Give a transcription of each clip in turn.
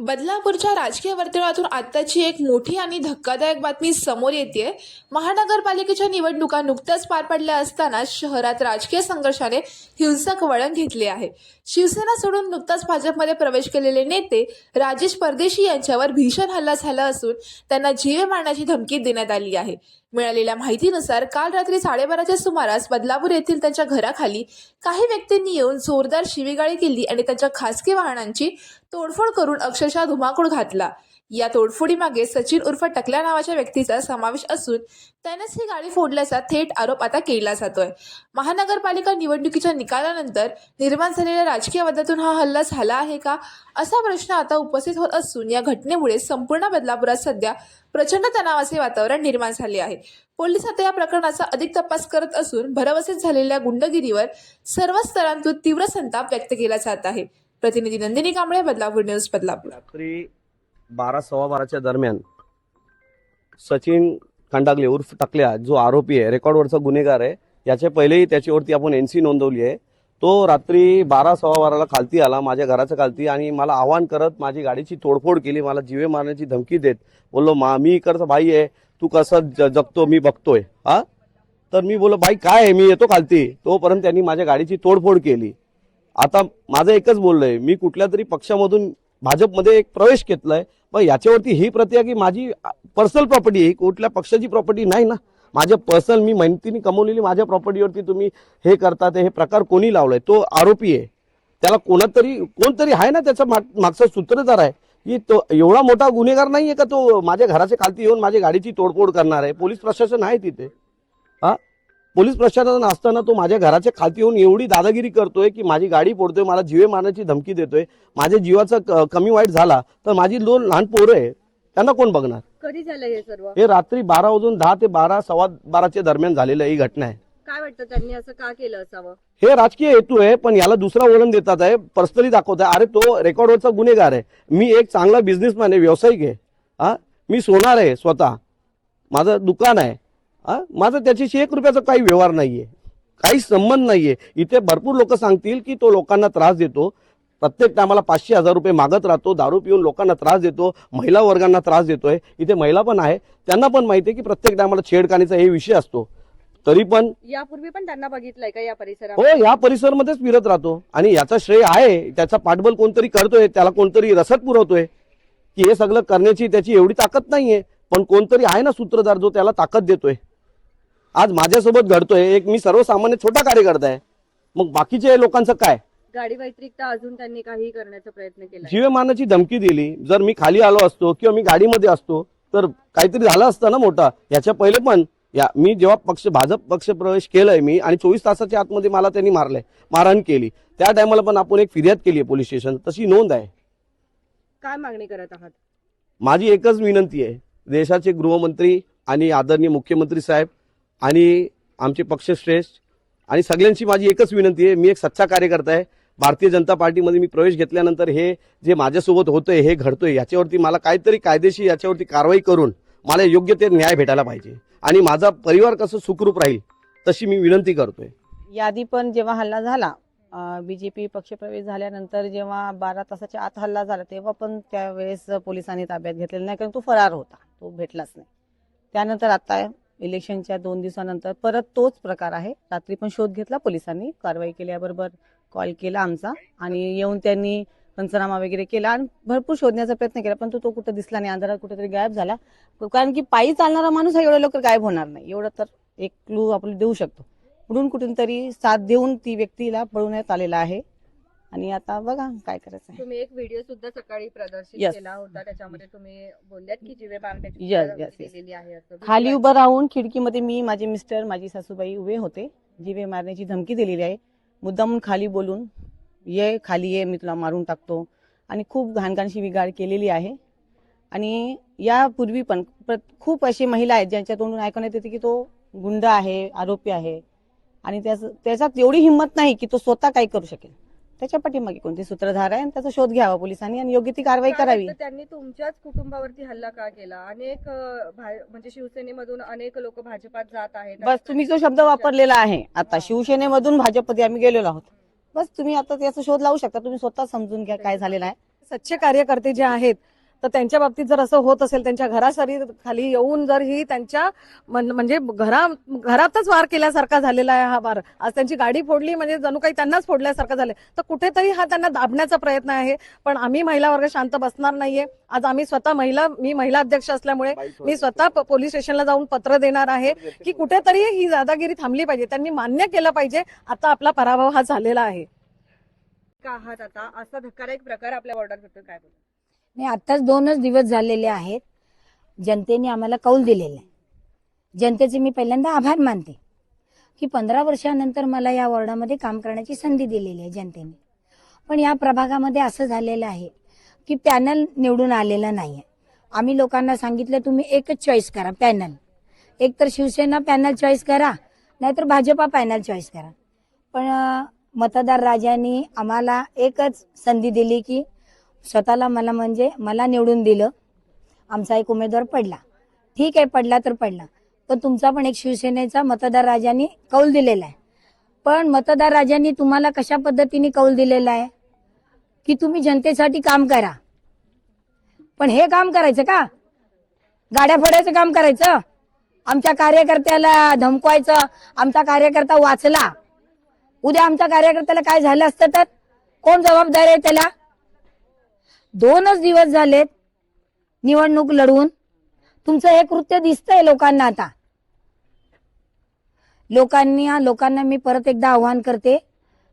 बदलापूरच्या राजकीय वर्तुळातून आत्ताची एक मोठी आणि धक्कादायक बातमी समोर येते महानगरपालिकेच्या निवडणुका नुकत्याच पार पडल्या असताना शहरात राजकीय संघर्षाने हिंसक वळण घेतले आहे. शिवसेना सोडून नुकताच भाजपमध्ये प्रवेश केलेले नेते राजेश परदेशी यांच्यावर भीषण हल्ला झाला असून त्यांना जीवे मारण्याची धमकी देण्यात आली आहे. मिळालेल्या माहितीनुसार काल रात्री साडेबाराच्या सुमारास बदलापूर येथील त्यांच्या घराखाली काही व्यक्तींनी येऊन जोरदार शिवीगाळी केली आणि त्यांच्या खासगी वाहनांची तोडफोड करून अक्षरशः धुमाकूळ घातला. या तोडफोडीमागे सचिन उर्फ टकल्या नावाच्या व्यक्तीचा समावेश असून त्यानेच ही गाडी फोडल्याचा थेट आरोप आता केला जातोय. महानगरपालिका निवडणुकीच्या निकालानंतर निर्माण झालेल्या राजकीय वादातून हा हल्ला झाला आहे का? असा प्रश्न आता उपस्थित होत असून या घटनेमुळे संपूर्ण बदलापुरात सध्या प्रचंड तणावाचे वातावरण निर्माण झाले आहे. पोलीस आता या प्रकरणाचा अधिक तपास करत असून भरवसेत झालेल्या गुंडगिरीवर सर्व स्तरांतून तीव्र संताप व्यक्त केला जात आहे. प्रतिनिधी नंदिनी कांबळे बदलापूर न्यूज बदलापूर. बारा सव्वा बाराच्या दरम्यान सचिन खंडागले उर्फ टाकल्या जो आरोपी आहे रेकॉर्डवरचा गुन्हेगार आहे याच्या पहिलेही त्याच्यावरती आपण एन सी नोंदवली आहे. तो रात्री बारा सव्वा बाराला खालती आला माझ्या घराच्या खालती आणि मला आव्हान करत माझी गाडीची तोडफोड केली मला जीवे मारण्याची धमकी देत. बोललो मा मी इकडचा भाई आहे तू कसं ज- जगतो मी बघतोय. हा? तर मी बोललो बाई काय आहे? मी येतो खालती. तोपर्यंत त्यांनी माझ्या गाडीची तोडफोड केली. आता माझं एकच बोललंय मी कुठल्या तरी पक्षामधून भाजपमध्ये एक प्रवेश घेतलाय. पण याच्यावरती ही प्रतिया की माझी पर्सनल प्रॉपर्टी आहे कुठल्या पक्षाची प्रॉपर्टी नाही ना. माझ्या पर्सनल मी मेहनतीने कमवलेली माझ्या प्रॉपर्टीवरती तुम्ही हे करतात हे प्रकार कोणी लावलाय? तो आरोपी आहे. त्याला कोणतरी कोणतरी आहे ना त्याचा माग- मागचा सूत्रधार आहे. की तो एवढा मोठा गुन्हेगार नाही आहे का तो माझ्या घराच्या खालती येऊन माझ्या गाडीची तोडफोड करणार आहे? पोलीस प्रशासन आहे तिथे. पोलीस प्रशासन असताना तो माझ्या घराच्या खालती येऊन एवढी दादागिरी करतोय की माझी गाडी फोडतोय मला जीवे मारण्याची धमकी देतोय माझ्या जीवाचा कमी वाईट झाला तर माझी दोन लहान पोरं आहे त्यांना कोण बघणार? कधी झालं हे सर्व? हे रात्री बारा वाजून दहा ते बारा सव्वा बाराच्या दरम्यान झालेलं ही घटना आहे. काय वाटतं त्यांनी असं का केलं असावं? हे राजकीय हेतू आहे पण याला दुसरा वळण देतात आहे पर्सनली दाखवत आहे. अरे तो रेकॉर्डवरचा गुन्हेगार आहे. मी एक चांगला बिझनेसमॅन आहे व्यावसायिक आहे. हा? मी सोनार आहे स्वतः. माझं दुकान आहे. माझं त्याच्याशी एक रुपयाचा काही व्यवहार नाहीये. काही संबंध नाहीये. इथे भरपूर लोक सांगतील की तो लोकांना त्रास देतो. प्रत्येक टायमाला पाचशे हजार रुपये मागत राहतो दारू पिऊन लोकांना त्रास देतो महिला वर्गांना त्रास देतोय. इथे महिला पण आहे. त्यांना पण माहिती आहे की प्रत्येक टायमाला छेडखानीचा हे विषय असतो. तरी पण यापूर्वी पण त्यांना बघितलंय का या हो परिसरात या परिसरमध्येच फिरत राहतो. आणि याचा श्रेय आहे. त्याचा पाठबळ कोणतरी करतोय त्याला कोणतरी रसद पुरवतोय की हे सगळं करण्याची त्याची एवढी ताकद नाहीये. पण कोणतरी आहे ना सूत्रधार जो त्याला ताकद देतोय. आज माझ्यासोबत घडतोय एक मी सर्वसामान्य छोटा कार्यकर्ता आहे. मग बाकीच्या लोकांचं काय? गाडी व्यतिरिक्त अजून त्यांनी काही करण्याचा प्रयत्न केला जीवे मारण्याची धमकी दिली जर मी खाली आलो असतो किंवा मी गाडीमध्ये असतो तर काहीतरी झालं असतं ना मोठा? याच्या पहिले पण या मी जेव्हा पक्ष भाजप पक्ष प्रवेश केलाय मी आणि चोवीस तासाच्या आतमध्ये मला त्यांनी मारलंय मारहाण केली. त्या टायमाला पण आपण एक फिर्याद केली आहे पोलीस स्टेशन तशी नोंद आहे. काय मागणी करत आहात? माझी एकच विनंती आहे देशाचे गृहमंत्री आणि आदरणीय मुख्यमंत्री साहेब आणि आमचे पक्षश्रेष्ठ आणि सगळ्यांची माझी एकच विनंती आहे मी एक सच्चा कार्यकर्ता आहे. भारतीय जनता पार्टीमध्ये मी प्रवेश घेतल्यानंतर हे जे माझ्यासोबत होतंय हे घडतोय याच्यावरती मला काहीतरी कायदेशीर याच्यावरती कारवाई करून मला योग्य ते न्याय भेटायला पाहिजे. आणि माझा परिवार कसं सुखरूप राहील तशी मी विनंती करतोय. यादी पण जेव्हा हल्ला झाला बीजेपी पक्षप्रवेश झाल्यानंतर जेव्हा बारा तासाच्या आत हल्ला झाला तेव्हा पण त्यावेळेस पोलिसांनी ताब्यात घेतलेला नाही कारण तो फरार होता तो भेटलाच नाही. त्यानंतर आता इलेक्शनच्या दोन दिवसानंतर परत तोच प्रकार आहे. रात्री पण शोध घेतला पोलिसांनी कारवाई केल्याबरोबर कॉल केला आमचा आणि येऊन त्यांनी पंचनामा वगैरे केला आणि भरपूर शोधण्याचा प्रयत्न केला पण तो तो कुठं दिसला नाही अंधारात कुठेतरी गायब झाला. कारण की पायी चालणारा माणूस हा एवढ्या लवकर गायब होणार नाही. एवढं तर एक क्लू आपण देऊ शकतो. म्हणून कुठून तरी साथ देऊन ती व्यक्तीला पळवण्यात आलेला आहे. आणि आता बघा काय करायचं आहे. तुम्ही एक व्हिडिओ सुद्धा सकाळी प्रदर्शित Yes. केला होता. त्याच्यामध्ये तुम्ही बोलल्यात की जिवे मारण्याची Yes, धमकी yes, yes. दिलेली आहे असं. खाली उभं राहून खिडकीमध्ये मी माझे मिस्टर माझी सासूबाई उभे होते. जीवे मारण्याची धमकी दिलेली आहे. मुद्दामून खाली बोलून ये खाली ये मी तुला मारून टाकतो. आणि खूप घाणघाण शिवीगाळ केलेली आहे. आणि यापूर्वी पण प्र- खूप अशी महिला आहेत ज्यांच्या तोंडून ऐकण्यात येते की तो गुंड आहे आरोपी आहे. आणि त्याच- त्याच्यात एवढी हिंमत नाही की तो स्वतः काही करू शकेल. त्याच्या पाठीमागे कोणते सूत्रधार आहे आणि त्याचा शोध घ्यावा पोलिसांनी आणि योग्य ती कारवाई काय करावी. वाटतं त्यांनी तुमच्याच कुटुंबावरती हल्ला का केला? अनेक अं, भा- म्हणजे शिवसेनेमधून अनेक लोक भाजपात जात आहेत. बस तुम्ही जो शब्द वापरलेला आहे आता शिवसेनेमधून भाजपमध्ये आम्ही गेलेलो आहोत. बस तुम्ही आता त्याचा शोध लावू शकता. तुम्ही स्वतः समजून घ्या काय झालेलं आहे. सच्चे कार्यकर्ते जे आहेत तर त्यांच्या बाबतीत जर असं होत असेल त्यांच्या घरासरी खाली येऊन जर ही त्यांच्या म्हण- म्हणजे घरा घरातच वार केल्यासारखा झालेला आहे हा वार. आज त्यांची गाडी फोडली म्हणजे जणू काही त्यांनाच फोडल्यासारखं झालं. तर कुठेतरी हा त्यांना दाबण्याचा प्रयत्न आहे. पण आम्ही महिला वर्ग शांत बसणार नाहीये. आज आम्ही स्वतः महिला मी महिला अध्यक्ष असल्यामुळे मी स्वतः पोलीस स्टेशनला जाऊन पत्र देणार आहे की कुठेतरी ही दादागिरी थांबली पाहिजे. त्यांनी मान्य केलं पाहिजे. आता आपला पराभव हा झालेला आहे. का आहात आता? असा धक्कादायक प्रकार आपल्या वॉर्डात होतो काय बोलतो नाही आत्ताच दोनच दिवस झालेले आहेत. जनतेने आम्हाला कौल दिलेला आहे. जनतेचे मी पहिल्यांदा आभार मानते की पंधरा वर्षानंतर मला या वॉर्डामध्ये काम करण्याची संधी दिलेली आहे जनतेने. पण या प्रभागामध्ये असं झालेलं आहे की पॅनल निवडून आलेलं नाही आहे आम्ही लोकांना सांगितलं तुम्ही एकच चॉईस करा पॅनल. एक तर शिवसेना पॅनल चॉईस करा नाहीतर भाजपा पॅनल चॉईस करा. पण मतदार राजांनी आम्हाला एकच संधी दिली की स्वतःला मला म्हणजे मला निवडून दिलं. आमचा एक उमेदवार पडला. ठीक आहे पडला तर पडला. पण तुमचा पण एक शिवसेनेचा मतदार राजांनी कौल दिलेला आहे. पण मतदार राजांनी तुम्हाला कशा पद्धतीने कौल दिलेला आहे? की तुम्ही जनतेसाठी काम करा. पण हे काम करायचं का? गाड्या फोडायचं काम करायचं? आमच्या कार्यकर्त्याला धमकवायचं? आमचा कार्यकर्ता वाचला. उद्या आमच्या कार्यकर्त्याला काय झालं असतं तर? कोण जबाबदार आहे त्याला? दोनच दिवस झालेत निवडणूक लढवून तुमचं हे कृत्य दिसतंय लोकांना आता. लोकांनी लोकांना मी परत एकदा आव्हान करते.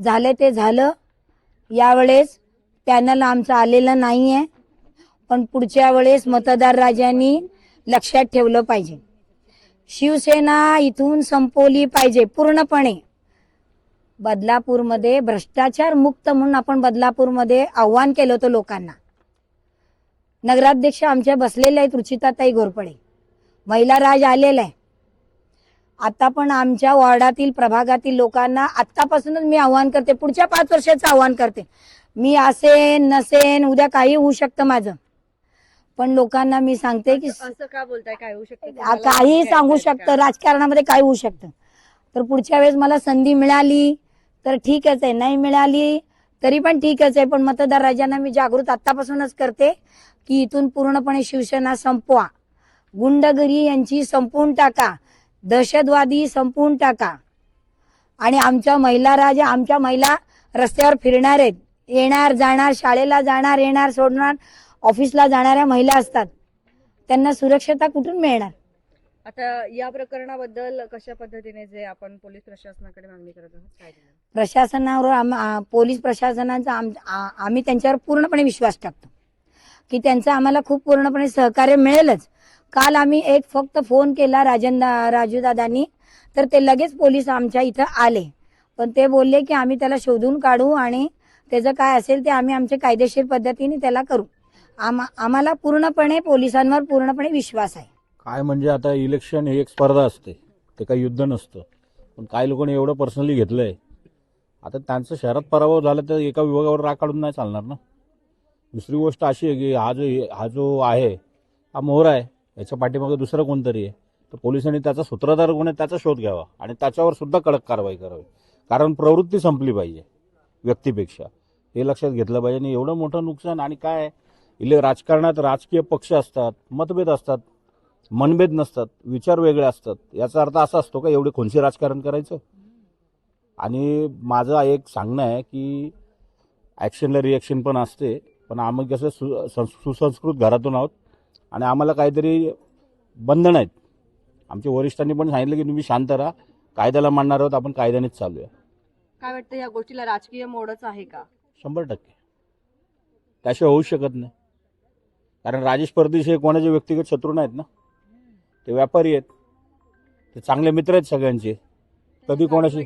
झाले ते झालं. यावेळेस पॅनल आमचं आलेलं नाहीये. पण पुढच्या वेळेस मतदार राजांनी लक्षात ठेवलं पाहिजे. शिवसेना इथून संपवली पाहिजे पूर्णपणे. बदलापूरमध्ये भ्रष्टाचार मुक्त म्हणून आपण बदलापूरमध्ये आव्हान केलं होतं लोकांना. नगराध्यक्ष आमच्या बसलेल्या आहेत रुचिताताई घोरपडे. महिला राज आलेला आहे. आता पण आमच्या वॉर्डातील प्रभागातील लोकांना आतापासूनच मी आव्हान करते पुढच्या पाच वर्षाचं आव्हान करते. मी असेन नसेन उद्या काही होऊ शकतं माझं. पण लोकांना मी सांगते की असं का बोलताय? काय होऊ शकतं? आ- तुम्हाला? काही सांगू शकतं राजकारणामध्ये काय होऊ शकतं. तर पुढच्या वेळेस मला संधी मिळाली तर ठीकच आहे. नाही मिळाली तरी पण ठीकच आहे. पण मतदार राजांना मी जागृत आतापासूनच करते. की इथून पूर्णपणे शिवसेना संपवा. गुंडगिरी यांची संपवून टाका. दहशतवादी संपवून टाका. आणि आमच्या महिला राजा आमच्या महिला रस्त्यावर फिरणार आहेत. येणार जाणार शाळेला जाणार येणार सोडणार ऑफिसला जाणाऱ्या महिला असतात. त्यांना सुरक्षता कुठून मिळणार? आता या प्रकरणाबद्दल कशा पद्धतीने जे आपण पोलीस प्रशासनाकडे मागणी करत आहोत? प्रशासनावर पोलीस प्रशासनाचा आम्ही त्यांच्यावर पूर्णपणे विश्वास टाकतो. की त्यांचं आम्हाला खूप पूर्णपणे सहकार्य मिळेलच. काल आम्ही एक फक्त फोन केला राजन राजूदादांनी तर ते लगेच पोलीस आमच्या इथं आले. पण ते बोलले की आम्ही त्याला शोधून काढू आणि त्याचं काय असेल ते आम्ही आमच्या कायदेशीर पद्धतीने त्याला करू. आम- आम्हाला पूर्णपणे पोलिसांवर पूर्णपणे विश्वास आहे. काय म्हणजे आता इलेक्शन ही एक स्पर्धा असते. ते काही युद्ध नसतं. पण काही लोकांनी एवढं पर्सनली घेतलंय. आता त्यांचं शहरात पराभव झाला तर एका विभागावर राग काढून नाही चालणार ना? दुसरी गोष्ट अशी आहे की हा जो हा जो आहे हा मोहरा आहे याच्या पाठीमागे दुसरं कोणतरी आहे तर पोलिसांनी त्याचा सूत्रधार कोण आहे त्याचा शोध घ्यावा आणि त्याच्यावर सुद्धा कडक कारवाई करावी. कारण प्रवृत्ती संपली पाहिजे व्यक्तीपेक्षा. हे लक्षात घेतलं पाहिजे आणि एवढं मोठं नुकसान आणि काय इले राजकारणात राजकीय पक्ष असतात मतभेद असतात मनभेद नसतात विचार वेगळे असतात. याचा अर्थ असा असतो का एवढे खोनशी राजकारण करायचं? आणि माझं एक सांगणं आहे की ॲक्शनला रिॲक्शन पण असते. पण आम्ही कसं सु सुसंस्कृत घरातून आहोत. आणि आम्हाला काहीतरी बंधन आहेत. आमच्या वरिष्ठांनी पण सांगितलं की तुम्ही शांत राहा. कायद्याला मानणार आहोत. आपण कायद्यानेच चालू आहे. काय वाटतं या गोष्टीला राजकीय मोडच आहे का? शंभर टक्के. त्याशिवाय होऊ शकत नाही. कारण राजेश परदेशी हे कोणाचे व्यक्तिगत शत्रू नाहीत ना? ते व्यापारी आहेत. ते चांगले मित्र आहेत सगळ्यांचे. कधी कोणाशी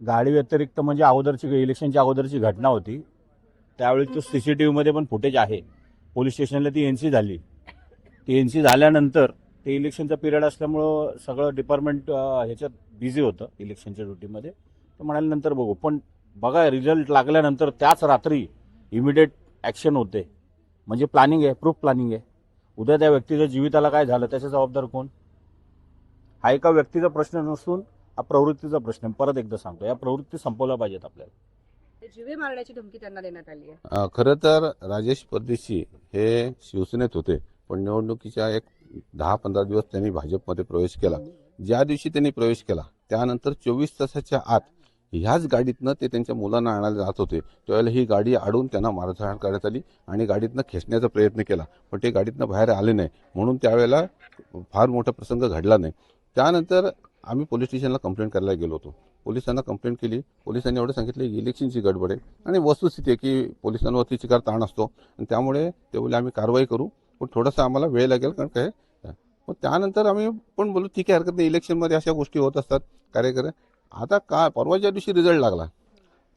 गाडी व्यतिरिक्त म्हणजे अगोदरची इलेक्शनच्या अगोदरची घटना होती. त्यावेळी तो सी सी टी व्हीमध्ये पण फुटेज आहे. पोलीस स्टेशनला ती एन सी झाली. ती एन सी झाल्यानंतर ते इलेक्शनचा पिरियड असल्यामुळं सगळं डिपार्टमेंट ह्याच्यात बिझी होतं इलेक्शनच्या ड्युटीमध्ये. तर म्हणाले नंतर बघू. पण बघा रिझल्ट लागल्यानंतर त्याच रात्री इमिडिएट ॲक्शन होते. म्हणजे प्लॅनिंग आहे प्रूफ प्लॅनिंग आहे. उद्या त्या व्यक्तीच्या जीविताला काय झालं त्याचा जबाबदार कोण? हा एका व्यक्तीचा प्रश्न नसून हा प्रवृत्तीचा प्रश्न आहे. परत एकदा सांगतो या प्रवृत्ती संपवल्या पाहिजेत आपल्याला. ते जिवे मारण्याची धमकी त्यांना देण्यात आली आहे. अ, खरं तर राजेश परदेशी हे शिवसेनेत होते पण निवडणुकीच्या एक दहा पंधरा दिवस त्यांनी भाजपमध्ये प्रवेश केला. ज्या दिवशी त्यांनी प्रवेश केला त्यानंतर चोवीस तासाच्या आत ह्याच गाडीतनं ते त्यांच्या मुलांना आणायला जात होते. त्यावेळेला ही गाडी अडवून त्यांना मारहाण करण्यात आली आणि गाडीतनं खेचण्याचा प्रयत्न केला पण ते गाडीतनं बाहेर आले नाही. म्हणून त्यावेळेला फार मोठा प्रसंग घडला नाही. त्यानंतर आम्ही पोलीस स्टेशनला कंप्लेंट करायला गेलो होतो. पोलिसांना कंप्लेंट केली. पोलिसांनी एवढं सांगितलं की इलेक्शनची गडबड आहे. आणि वस्तुस्थिती आहे की पोलिसांवरती चिकार ताण असतो. आणि त्यामुळे ते बोले आम्ही कारवाई करू. पण थोडंसं आम्हाला वेळ लागेल कारण काय? मग त्यानंतर आम्ही पण बोलू ठीक आहे हरकत नाही. इलेक्शनमध्ये अशा गोष्टी होत असतात. कार्यकर आता का परवाच्या दिवशी रिझल्ट लागला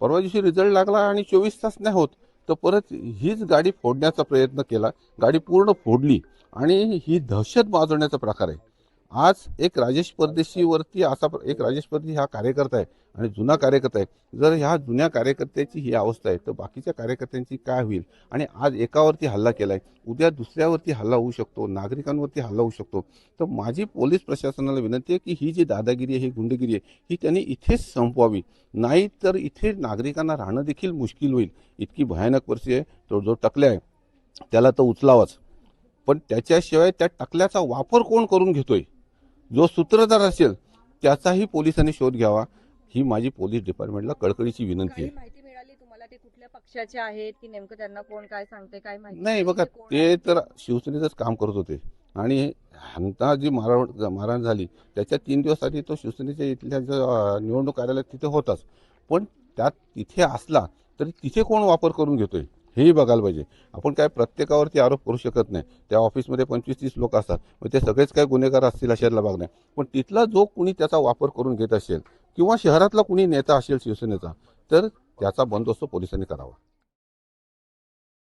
परवा दिवशी रिझल्ट लागला आणि चोवीस तास नाही होत तर परत हीच गाडी फोडण्याचा प्रयत्न केला. गाडी पूर्ण फोडली. आणि ही दहशत माजवण्याचा प्रकार आहे. आज एक राजेश परदेशीवरती असा एक राजेश परदेशी हा कार्यकर्ता आहे आणि जुना कार्यकर्ता आहे. जर ह्या जुन्या कार्यकर्त्याची ही अवस्था आहे तर बाकीच्या कार्यकर्त्यांची काय होईल? आणि आज एकावरती हल्ला केलाय उद्या दुसऱ्यावरती हल्ला होऊ शकतो नागरिकांवरती हल्ला होऊ शकतो. तर माझी पोलीस प्रशासनाला विनंती आहे की ही जी दादागिरी आहे ही गुंडगिरी आहे ही त्यांनी इथेच संपवावी. नाही तर इथे नागरिकांना राहणं देखील मुश्किल होईल. इतकी भयानक परिस्थिती आहे तो जो टकल्या आहे. त्याला तर उचलावाच. पण त्याच्याशिवाय त्या टकल्याचा वापर कोण करून घेतोय? जो सूत्रधार असेल त्याचाही पोलिसांनी शोध घ्यावा. ही माझी पोलीस डिपार्टमेंटला कळकळीची विनंती काही आहे माहिती मिळाली तुम्हाला? ते कुठल्या पक्षाचे आहेत? की नेमकं त्यांना कोण काय सांगते काय माहिती नाही बघा कोण ते तर शिवसेनेचंच काम करत होते. आणि हंता जी मारहाण मारहाण झाली त्याच्या तीन दिवस आधी तो शिवसेनेच्या इथल्या जो अं, निवडणूक कार्यालयात तिथे होताच. पण त्यात तिथे असला तरी तिथे कोण वापर करून घेतोय? हेही बघायला पाहिजे. आपण काय प्रत्येकावरती आरोप करू शकत नाही. त्या ऑफिसमध्ये पंचवीस तीस लोक असतात. मग ते सगळेच काय गुन्हेगार असतील अशातला भाग नाही पण तिथला जो कुणी त्याचा वापर करून घेत असेल किंवा शहरातला कुणी नेता असेल शिवसेनेचा तर त्याचा बंदोबस्त पोलिसांनी करावा.